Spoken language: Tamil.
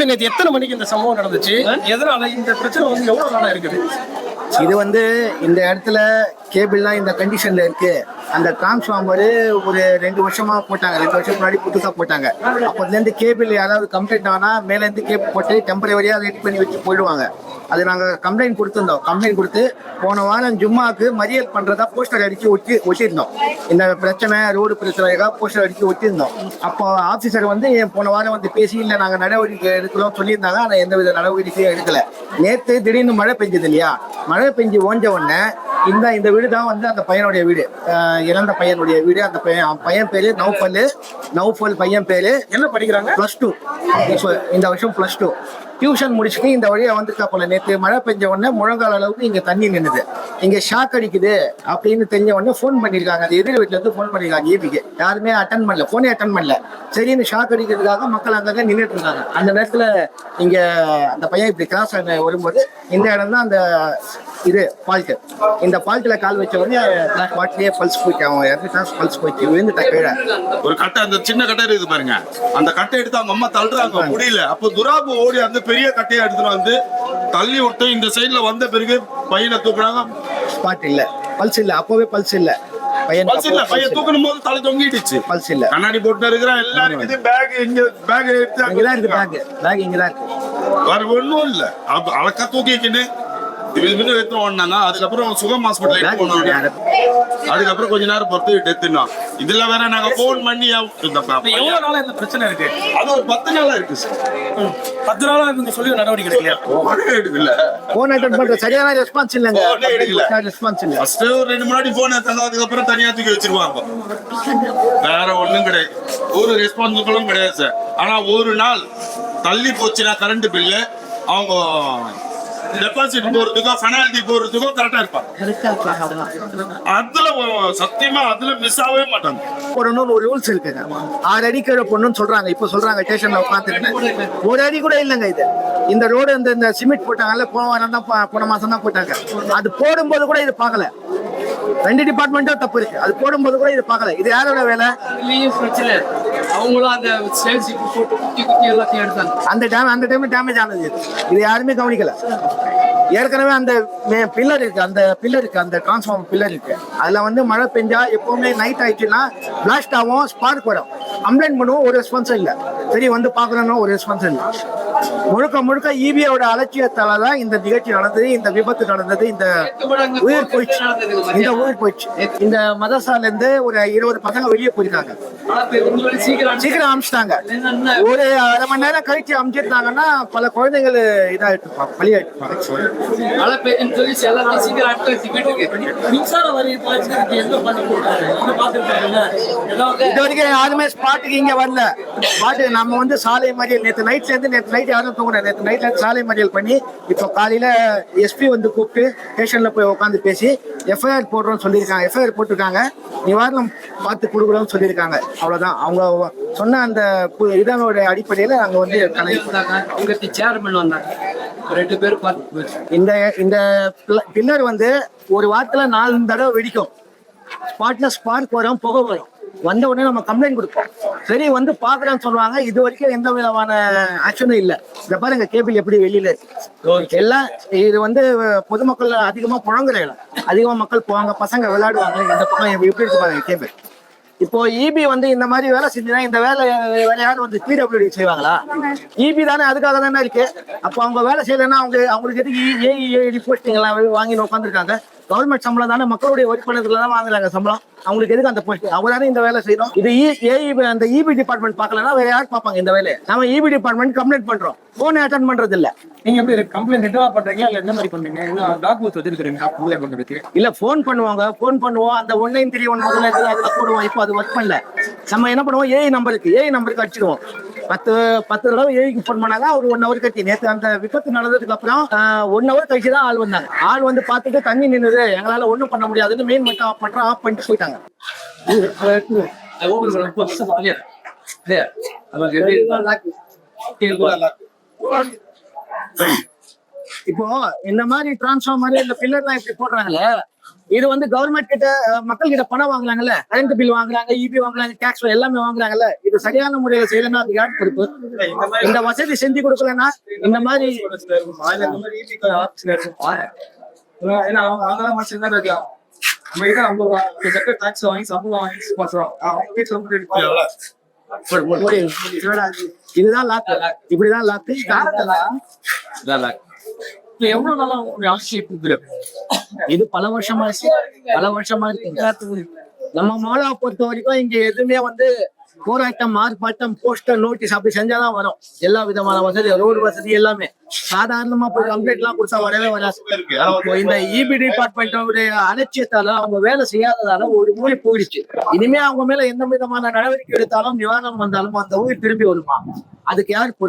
ஆக்சுவலி நேற்று எத்தனை மணிக்கு இந்த சம்பவம் நடந்துச்சு? எதனால இந்த பிரச்சனை வந்து எவ்வளவு நாளா இருக்குது? இது வந்து இந்த இடத்துல கேபிள்லாம் இந்த கண்டிஷன்ல இருக்கு. அந்த டிரான்ஸ்ஃபார்மரு ஒரு ரெண்டு வருஷமா போட்டாங்க. ரெண்டு வருஷம் முன்னாடி புதுசாக போட்டாங்க. அப்போதுலேருந்து கேபிள் யாராவது கம்ப்ளைண்ட் ஆனா மேலேருந்து கேபிள் போட்டு டெம்பரவரியாக ரெடி பண்ணி வச்சு போயிடுவாங்க. அது நாங்கள் கம்ப்ளைண்ட் கொடுத்துருந்தோம். கம்ப்ளைண்ட் கொடுத்து போன வாரம் ஜும்மாக்கு மறியல் பண்ணுறதா போஸ்டர் அடித்து ஒட்டி ஒட்டியிருந்தோம். இந்த பிரச்சனை ரோடு பிரச்சனைக்காக போஸ்டர் அடித்து ஒட்டியிருந்தோம். அப்போ ஆஃபீஸர் வந்து போன வாரம் வந்து பேசி இல்லை நாங்கள் நடவடிக்கை எடுக்கிறோம் சொல்லியிருந்தாங்க. ஆனால் எந்த வித நடவடிக்கையும் எடுக்கலை. நேற்று திடீர்னு மழை பெஞ்சது இல்லையா? மழை பெஞ்சு ஓஞ்ச உடனே இந்த இந்த வீடு தான் வந்து அந்த பையனுடைய வீடு. இறந்த பையனுடைய வீடு. அந்த பையன் பையன் பேரு நௌஃபல். நௌஃபல் பையன் பேரு என்ன படிக்கிறாங்க? பிளஸ் டூ இந்த வருஷம் பிளஸ் டூ டியூஷன் முடிச்சுட்டு இந்த வழியா வந்துருக்கா போல நேற்று மழை பெஞ்ச உடனே முழங்கால அளவுக்கு இங்க தண்ணி நின்னுது. இங்க ஷாக் அடிக்குது அப்படின்னு தெரிஞ்ச உடனே ஃபோன் பண்ணிருக்காங்க. அது எதிர் வீட்டுல இருந்து ஃபோன் பண்ணிருக்காங்க ஏபிக்கு யாருமே அட்டன் பண்ணல. போனே அட்டன் பண்ணல. சரின்னு ஷாக் அடிக்கிறதுக்காக மக்கள் அங்கங்க நின்றுட்டு இருக்காங்க. அந்த நேரத்துல இங்க அந்த பையன் இப்படி கிராஸ் வரும்போது இந்த இடம் தான் அந்த இது ஃபால்ட்டு இந்த ஃபால்ட்ல கால் வச்ச உடனே ஸ்பாட்லயே பல்ஸ் போயிட்டு அவன். இறந்துட்டான் பல்ஸ் போயிட்டு விழுந்துட்டா கீழே ஒரு கட்டை அந்த சின்ன கட்டை இருக்குது பாருங்க. அந்த கட்டை எடுத்து அவங்க அம்மா தள்ளுறாங்க. முடியல. அப்போ துராபு ஓடி அந்த பெரிய கட்டையை எடுத்துட்டு வந்து தள்ளி விட்டு இந்த சைடுல வந்த பிறகு பையனை தூக்குறாங்க ஸ்பாட் இல்ல. பல்ஸ் இல்ல. அப்பவே பல்ஸ் இல்ல. பையன் பல்ஸ் இல்ல. பையன் தூக்கணும் போது தலை தொங்கிடுச்சு. பல்ஸ் இல்ல. கண்ணாடி போட்டு இருக்கிறான். எல்லாம் இருக்குது. பேக் இங்க பேக் எடுத்து அங்க இங்கதான் இருக்கு பேக் பேக் இங்கதான் இருக்கு. வேற ஒண்ணும் இல்ல. அப்ப அழகா தூக்கிக்கின்னு இது எடுத்து ஓடினாங்க அதுக்கப்புறம் சுகம் ஹாஸ்பிட்டல் போனாங்க அதுக்கப்புறம் கொஞ்ச நேரம் பொறுத்து டெத்துனா இதுல வேற நாங்க போன் பண்ணி எவ்வளவு நாளா இந்த பிரச்சனை இருக்கு? அது ஒரு பத்து நாளா இருக்கு சார் பத்து நாளா இவங்க சொல்லி நடவடிக்கை எடுக்கலையா? போனே எடுக்கல. போன் அட்டன் பண்ற சரியான ரெஸ்பான்ஸ் இல்லங்க. எடுக்கல. ரெஸ்பான்ஸ் இல்ல. ஃபர்ஸ்ட் ஒரு ரெண்டு முன்னாடி போன் எடுத்தாங்க அதுக்கப்புறம் தனியா தூக்கி வச்சிருவாங்க. வேற ஒண்ணும் கிடையாது. ஒரு ரெஸ்பான்சிபிளும் கிடையாது சார் ஆனா ஒரு நாள் தள்ளி போச்சுன்னா கரண்ட் பில்லு அவங்க டெபாசிட் போறதுக்கோ பெனால்டி போறதுக்கோ கரெக்டா இருப்பாங்க. அதுல சத்தியமா அதுல மிஸ் ஆகவே மாட்டாங்க. போடணும்னு ஒரு ரூல்ஸ் இருக்குங்க. ஆறு அடி கீழே போடணும்னு சொல்றாங்க. இப்போ சொல்றாங்க ஸ்டேஷன்ல உட்காந்துருக்கேன் ஒரு அடி கூட இல்லைங்க இது. இந்த ரோடு இந்த சிமெண்ட் போட்டாங்கல்ல போன வாரம் தான் போன மாசம் தான் போட்டாங்க. அது போடும்போது கூட இது பார்க்கல. ரெண்டு டிபார்ட்மெண்ட்டும் தப்பு இருக்கு. அது போடும்போது கூட இது பார்க்கல. இது யாரோட வேலை? பிரச்சனை. அவங்களும் அந்த சேல்ஸ் போட்டு குட்டி குட்டி எல்லாத்தையும் எடுத்தாங்க. அந்த டேம் அந்த டைம்ல டேமேஜ் ஆனது. இது. யாருமே கவனிக்கல. ஏற்கனவே அந்த பில்லர் இருக்கு. அந்த பில்லர் இருக்கு. அந்த டிரான்ஸ்ஃபார்மர் பில்லர் இருக்கு. அதுல வந்து மழை பெஞ்சா எப்பவுமே நைட் ஆயிடுச்சுன்னா பிளாஸ்ட் ஆகும் ஸ்பார்க் வரும். கம்ப்ளைண்ட் பண்ணுவோம் ஒரு ரெஸ்பான்ஸும் இல்ல. சரி வந்து பாக்குறோம்னு ஒரு ரெஸ்பான்ஸ் இல்ல. முழுக்க முழுக்க E இபியோட அலட்சியத்தால தான் இந்த நிகழ்ச்சி நடந்தது இந்த விபத்து நடந்தது இந்த உயிர் போயிடுச்சு. இந்த உயிர் போயிடுச்சு. இந்த மதசால இருந்து ஒரு இருபது பசங்க வெளியே போயிருக்காங்க. சீக்கிரம் அமிச்சிட்டாங்க ஒரு அரை மணி நேரம் கழிச்சு அமிச்சிருந்தாங்கன்னா பல குழந்தைகள் இதாயிட்டு இருப்பாங்க பலியாயிட்டு இது வரைக்கும் யாருமே ஸ்பாட்டுக்கு இங்க வரல. ஸ்பாட்டுக்கு நம்ம வந்து சாலை மறியல் நேற்று நைட்ல இருந்து நேற்று நைட் யாரும் தூங்குறேன் நேற்று நைட்ல சாலை மறியல் பண்ணி இப்போ காலையில எஸ்பி வந்து கூப்பிட்டு ஸ்டேஷன்ல போய் உட்காந்து பேசி எஃப்ஐஆர் போடுறோம்னு சொல்லியிருக்காங்க. எஃப்ஐஆர் போட்டிருக்காங்க. நிவாரணம் பார்த்து கொடுக்குறோம்னு சொல்லியிருக்காங்க. அவ்வளவுதான். அவங்க சொன்ன அந்த இதனோட அடிப்படையில அங்க வந்து கலை வந்தாங்க அவங்க சேர்மன் வந்தாங்க ரெண்டு போச்சு இந்த இந்த பில்லர் வந்து ஒரு வாரத்துல நாலு தடவை வெடிக்கும். ஸ்பாட்ல ஸ்பார்க் வரும் புகை வரும். வந்த உடனே நம்ம கம்ப்ளைண்ட் கொடுப்போம். சரி வந்து பாக்குறேன்னு சொல்லுவாங்க. இது வரைக்கும் எந்த விதமான ஆக்ஷனும் இல்ல. இந்த பாருங்க கேபிள் எப்படி வெளியில இருக்கு. எல்லாம் இது வந்து பொதுமக்கள் அதிகமா புழங்குற இடம். அதிகமா மக்கள் போவாங்க பசங்க விளையாடுவாங்க. இந்த பக்கம் எப்படி இருக்கு பாருங்க கேபிள் இப்போ இபி வந்து இந்த மாதிரி வேலை செஞ்சுனா இந்த வேலை வேற யாரும் வந்து பிடபிள்யூடி செய்வாங்களா? இபி தானே அதுக்காக தானே இருக்கு. அப்போ அவங்க வேலை செய்யலைன்னா அவங்க அவங்களுக்கு எதுக்கு e, ஏஇஏடி போஸ்டிங்லாம் வாங்கி உட்காந்துருக்காங்க கவர்மெண்ட் சம்பளம் தானே மக்களுடைய வரி பணத்துல தான் வாங்குறாங்க சம்பளம். அவங்களுக்கு எதுக்கு அந்த போஸ்ட் அவங்க தானே இந்த வேலை செய்யணும். இது ஏஇபி அந்த இபி டிபார்ட்மெண்ட் பார்க்கலன்னா வேற யார் பார்ப்பாங்க இந்த வேலையை? நம்ம இபி டிபார்ட்மெண்ட் கம்ப்ளைண்ட் பண்றோம். போன் அட்டன் பண்றது இல்ல நீங்க எப்படி கம்ப்ளைண்ட் ரிட்டவா பண்றீங்க இல்ல என்ன மாதிரி பண்றீங்க டாக்குமெண்ட் வச்சிருக்கீங்க கம்ப்ளைண்ட் பண்றதுக்கு இல்ல ஃபோன் பண்ணுவாங்க ஃபோன் பண்ணுவோம் அந்த ஒன் நைன் த்ரீ ஒன் முதல்ல அதுல போடுவோம் இப்போ அது ஒர்க் பண்ணல நம்ம என்ன பண்ணுவோம் ஏஐ நம்பருக்கு ஏஐ நம்பருக்கு அடிச்சிடுவோம் பத்து பத்து தடவை ஏஐக்கு ஃபோன் பண்ணாங்க ஒரு ஒன் ஹவர் கட்டி நேற்று அந்த விபத்து நடந்ததுக்கு அப்புறம் ஒன் ஹவர் கழிச்சு தான் ஆள் வந்தாங்க ஆள் வந்து பார்த்துட்டு தண்ணி நின்னுது எங்களால ஒண்ணும் பண்ண முடியாதுன்னு மெயின் மட்டும் ஆஃப் பண்றோம் ஆஃப் பண்ணிட்டு போயிட்டாங்க இப்போ இந்த மாதிரி டிரான்ஸ்ஃபார்மர் இந்த பில்லர்லாம் இப்படி போடுறாங்கல்ல இது வந்து கவர்மெண்ட் கிட்ட மக்கள் கிட்ட பணம் வாங்குறாங்கல்ல கரண்ட் பில் வாங்குறாங்க இபி வாங்குறாங்க டேக்ஸ் எல்லாமே வாங்குறாங்கல்ல இது சரியான முறையில செய்யலன்னா அது யார் பொறுப்பு? இந்த வசதி செஞ்சு கொடுக்கலன்னா இந்த மாதிரி ஏன்னா அவங்க மனுஷன் தான் இருக்கான் நம்ம கிட்ட நம்ம டாக்ஸ் வாங்கி சம்பளம் வாங்கி பண்றோம் அவங்க வீட்டுல இதுதான் லாக்கு இப்படிதான் லாக்கு இப்ப எவ்வளவு நாளா உங்க ஆட்சியப் இது பல வருஷமா பல வருஷமா இருக்கு. நம்ம மாலா பொறுத்த வரைக்கும் இங்க எதுவுமே வந்து போராட்டம் ஆர்ப்பாட்டம் போஸ்டர் நோட்டீஸ் அப்படி செஞ்சாதான் வரும். எல்லா விதமான வசதி ரோடு வசதி எல்லாமே. சாதாரணமா போய் கம்ப்ளைண்ட் எல்லாம் கொடுத்தா வரவே வராது. இந்த இபி டிபார்ட்மெண்ட் அலட்சியத்தால அவங்க வேலை செய்யாததால ஒரு ஊழி போயிடுச்சு. இனிமே அவங்க மேல எந்த விதமான நடவடிக்கை எடுத்தாலும் நிவாரணம் வந்தாலும் அந்த ஊர் திரும்பி வருமா? அதுக்கு யார் பொறுப்பு?